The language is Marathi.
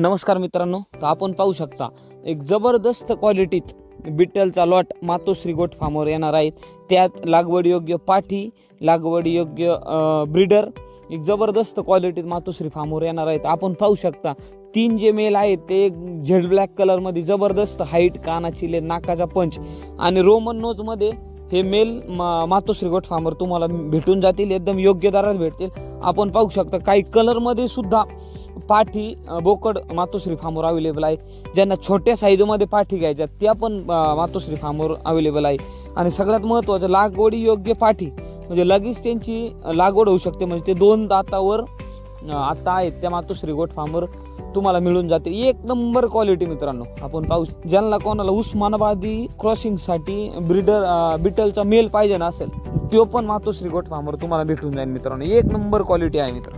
नमस्कार मित्रांनो तर आपण पाहू शकता एक जबरदस्त क्वालिटीत बिटलचा लॉट मातोश्री गोट फार्मवर येणार आहेत. त्यात लागवडयोग्य पाठी लागवडयोग्य ब्रिडर ब्रीडर एक जबरदस्त क्वालिटीत मातोश्री फार्मवर येणार आहेत. आपण पाहू शकता तीन जे मेल आहेत ते एक झेड ब्लॅक कलरमध्ये जबरदस्त हाईट कानाची ले नाकाचा पंच आणि रोमन नोजमध्ये हे मेल मा मातोश्री गोट फार्मवर तुम्हाला भेटून जातील एकदम योग्य दरात भेटतील. आपण पाहू शकता काही कलरमध्ये सुद्धा पाठी बोकड मातोश्री फार्मवर अवेलेबल आहे. ज्यांना छोट्या साईजमध्ये पाठी घ्यायच्या त्या पण मातोश्री फार्मवर अवेलेबल आहे. आणि सगळ्यात महत्त्वाचं लागवडी योग्य पाठी. म्हणजे लगेच त्यांची लागवड होऊ शकते. म्हणजे ते दोन दातावर आता आहेत त्या मातोश्री गोट फार्मवर तुम्हाला मिळून जाते. एक नंबर क्वालिटी मित्रांनो. आपण पाहू ज्यांना कोणाला उस्मानाबादी क्रॉसिंगसाठी ब्रिडर बिटलचा मेल पाहिजे ना असेल तो पण मातोश्री गोट फार्मवर तुम्हाला भेटून जाईल मित्रांनो. एक नंबर क्वालिटी आहे मित्रांनो.